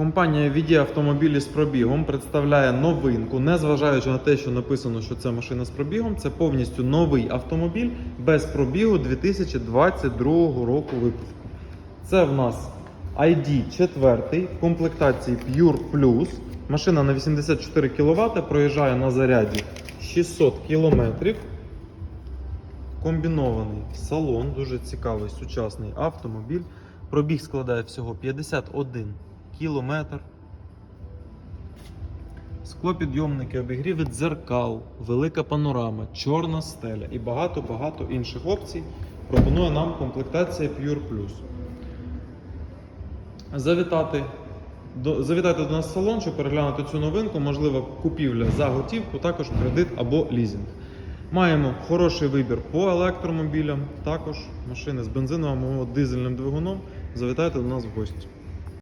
Компанія VD автомобілі з пробігом представляє новинку, незважаючи на те, що написано, що це машина з пробігом, це повністю новий автомобіль без пробігу 2022 року випуску. Це в нас ID 4 в комплектації Pure Plus. Машина на 84 кВт, проїжджає на заряді 600 км. Комбінований салон, дуже цікавий сучасний автомобіль. Пробіг складає всього 51 кілометр. Склопідйомники, обігріви дзеркал, велика панорама, чорна стеля і багато-багато інших опцій пропонує нам комплектація Pure Plus. Завітати до, завітайте до нас в салон, щоб переглянути цю новинку, можливо, купівля за готівку, також кредит або лізинг. Маємо хороший вибір по електромобілям, також машини з бензиновим або дизельним двигуном. Завітайте до нас в гості.